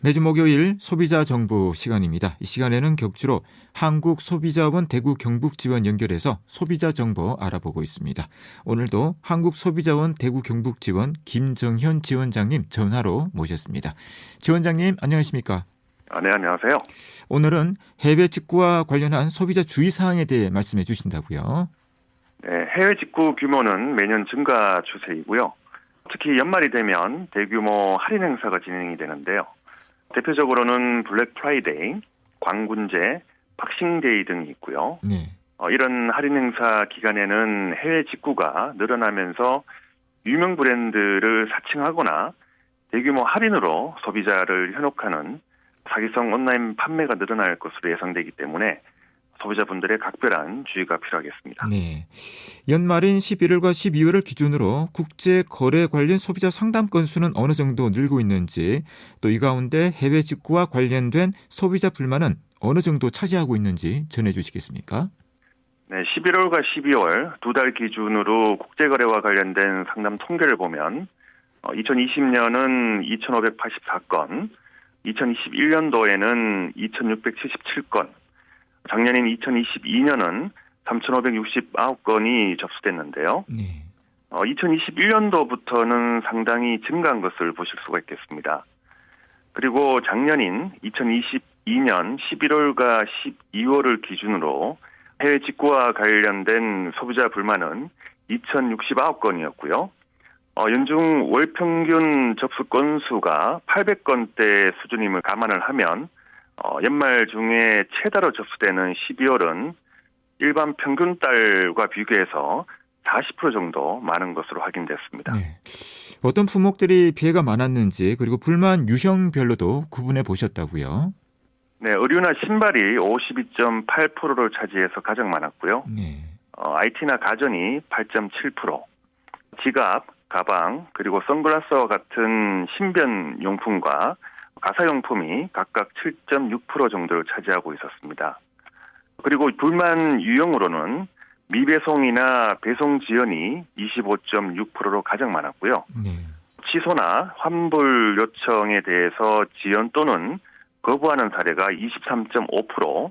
매주 목요일 소비자 정보 시간입니다. 이 시간에는 격주로 한국 소비자원 대구 경북 지원 연결해서 소비자 정보 알아보고 있습니다. 오늘도 한국 소비자원 대구 경북 지원 김정현 지원장님 전화로 모셨습니다. 지원장님 안녕하십니까? 아, 네, 안녕하세요. 오늘은 해외 직구와 관련한 소비자 주의 사항에 대해 말씀해 주신다고요. 네, 해외 직구 규모는 매년 증가 추세이고요. 특히 연말이 되면 대규모 할인 행사가 진행이 되는데요. 대표적으로는 블랙 프라이데이, 광군제, 박싱데이 등이 있고요. 네. 어, 이런 할인 행사 기간에는 해외 직구가 늘어나면서 유명 브랜드를 사칭하거나 대규모 할인으로 소비자를 현혹하는 사기성 온라인 판매가 늘어날 것으로 예상되기 때문에 소비자분들의 각별한 주의가 필요하겠습니다. 네. 연말인 11월과 12월을 기준으로 국제 거래 관련 소비자 상담 건수는 어느 정도 늘고 있는지 또 이 가운데 해외 직구와 관련된 소비자 불만은 어느 정도 차지하고 있는지 전해 주시겠습니까? 네, 11월과 12월 두 달 기준으로 국제 거래와 관련된 상담 통계를 보면 2020년은 2,584건, 2021년도에는 2,677건, 작년인 2022년은 3,569건이 접수됐는데요. 네. 어, 2021년도부터는 상당히 증가한 것을 보실 수가 있겠습니다. 그리고 작년인 2022년 11월과 12월을 기준으로 해외 직구와 관련된 소비자 불만은 2,069건이었고요. 어, 연중 월 평균 접수 건수가 800건대 수준임을 감안을 하면 어, 연말 중에 최다로 접수되는 12월은 일반 평균 달과 비교해서 40% 정도 많은 것으로 확인됐습니다. 네. 어떤 품목들이 피해가 많았는지 그리고 불만 유형별로도 구분해 보셨다고요? 네, 의류나 신발이 52.8%를 차지해서 가장 많았고요. 네. 어, IT나 가전이 8.7%, 지갑, 가방, 그리고 선글라스와 같은 신변 용품과 가사용품이 각각 7.6% 정도를 차지하고 있었습니다. 그리고 불만 유형으로는 미배송이나 배송 지연이 25.6%로 가장 많았고요. 네. 취소나 환불 요청에 대해서 지연 또는 거부하는 사례가 23.5%,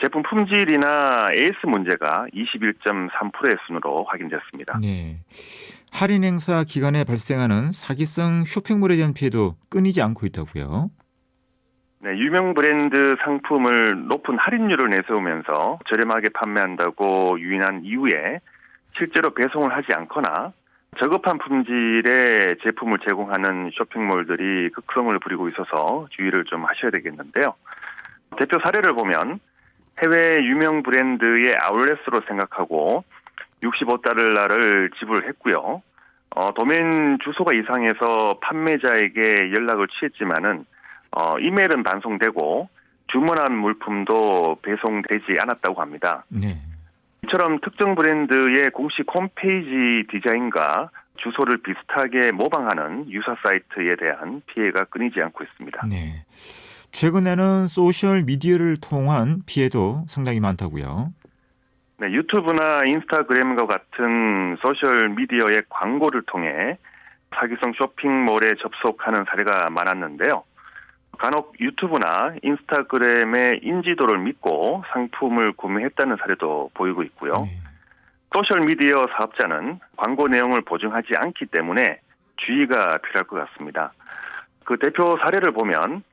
제품 품질이나 AS 문제가 21.3%의 순으로 확인됐습니다. 네. 할인 행사 기간에 발생하는 사기성 쇼핑몰에 대한 피해도 끊이지 않고 있다고요? 네, 유명 브랜드 상품을 높은 할인율을 내세우면서 저렴하게 판매한다고 유인한 이후에 실제로 배송을 하지 않거나 저급한 품질의 제품을 제공하는 쇼핑몰들이 극성을 부리고 있어서 주의를 좀 하셔야 되겠는데요. 대표 사례를 보면 해외 유명 브랜드의 아울렛으로 생각하고 65달러를 지불했고요. 어, 도메인 주소가 이상해서 판매자에게 연락을 취했지만은 어, 이메일은 반송되고 주문한 물품도 배송되지 않았다고 합니다. 네. 이처럼 특정 브랜드의 공식 홈페이지 디자인과 주소를 비슷하게 모방하는 유사 사이트에 대한 피해가 끊이지 않고 있습니다. 네. 최근에는 소셜 미디어를 통한 피해도 상당히 많다고요. 네, 유튜브나 인스타그램과 같은 소셜 미디어의 광고를 통해 사기성 쇼핑몰에 접속하는 사례가 많았는데요. 간혹 유튜브나 인스타그램의 인지도를 믿고 상품을 구매했다는 사례도 보이고 있고요. 네. 소셜 미디어 사업자는 광고 내용을 보증하지 않기 때문에 주의가 필요할 것 같습니다. 그 대표 사례를 보면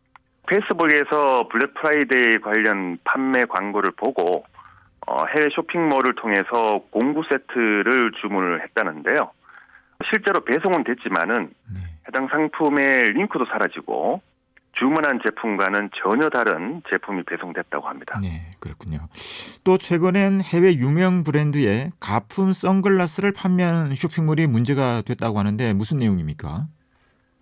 페이스북에서 블랙 프라이데이 관련 판매 광고를 보고 어, 해외 쇼핑몰을 통해서 공구 세트를 주문을 했다는데요. 실제로 배송은 됐지만은 네. 해당 상품의 링크도 사라지고 주문한 제품과는 전혀 다른 제품이 배송됐다고 합니다. 네, 그렇군요. 또 최근엔 해외 유명 브랜드의 가품 선글라스를 판매하는 쇼핑몰이 문제가 됐다고 하는데 무슨 내용입니까?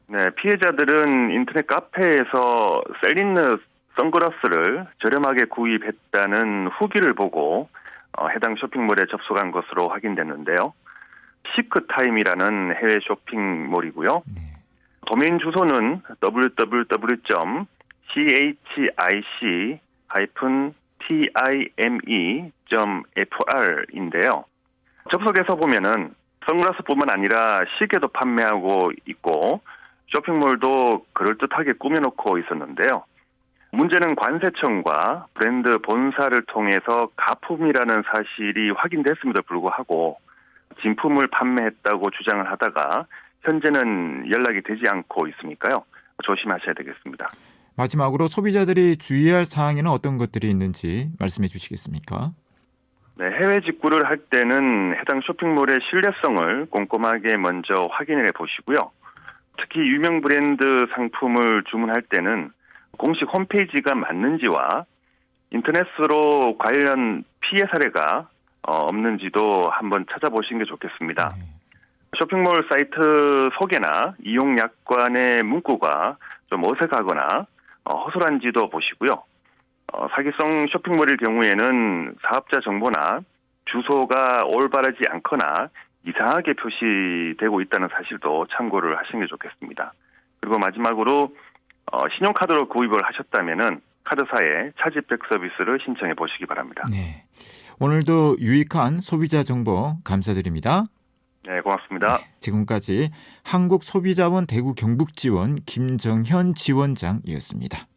네, 피해자들은 인터넷 카페에서 셀린느 선글라스를 저렴하게 구입했다는 후기를 보고 어, 해당 쇼핑몰에 접속한 것으로 확인됐는데요. 시크타임이라는 해외 쇼핑몰이고요. 네. 도메인 주소는 www.chic-time.fr인데요. 접속해서 보면은 선글라스뿐만 아니라 시계도 판매하고 있고 쇼핑몰도 그럴듯하게 꾸며놓고 있었는데요. 문제는 관세청과 브랜드 본사를 통해서 가품이라는 사실이 확인됐음에도 불구하고 진품을 판매했다고 주장을 하다가 현재는 연락이 되지 않고 있으니까요. 조심하셔야 되겠습니다. 마지막으로 소비자들이 주의할 사항에는 어떤 것들이 있는지 말씀해 주시겠습니까? 네, 해외 직구를 할 때는 해당 쇼핑몰의 신뢰성을 꼼꼼하게 먼저 확인해 보시고요. 특히 유명 브랜드 상품을 주문할 때는 공식 홈페이지가 맞는지와 인터넷으로 관련 피해 사례가 어, 없는지도 한번 찾아보시는 게 좋겠습니다. 네. 쇼핑몰 사이트 소개나 이용 약관의 문구가 좀 어색하거나 어, 허술한지도 보시고요. 어, 사기성 쇼핑몰일 경우에는 사업자 정보나 주소가 올바르지 않거나 이상하게 표시되고 있다는 사실도 참고를 하시는 게 좋겠습니다. 그리고 마지막으로 어, 신용카드로 구입을 하셨다면은 카드사에 차지백 서비스를 신청해 보시기 바랍니다. 네. 오늘도 유익한 소비자 정보 감사드립니다. 네, 고맙습니다. 지금까지 한국소비자원 대구 경북지원 김정현 지원장이었습니다.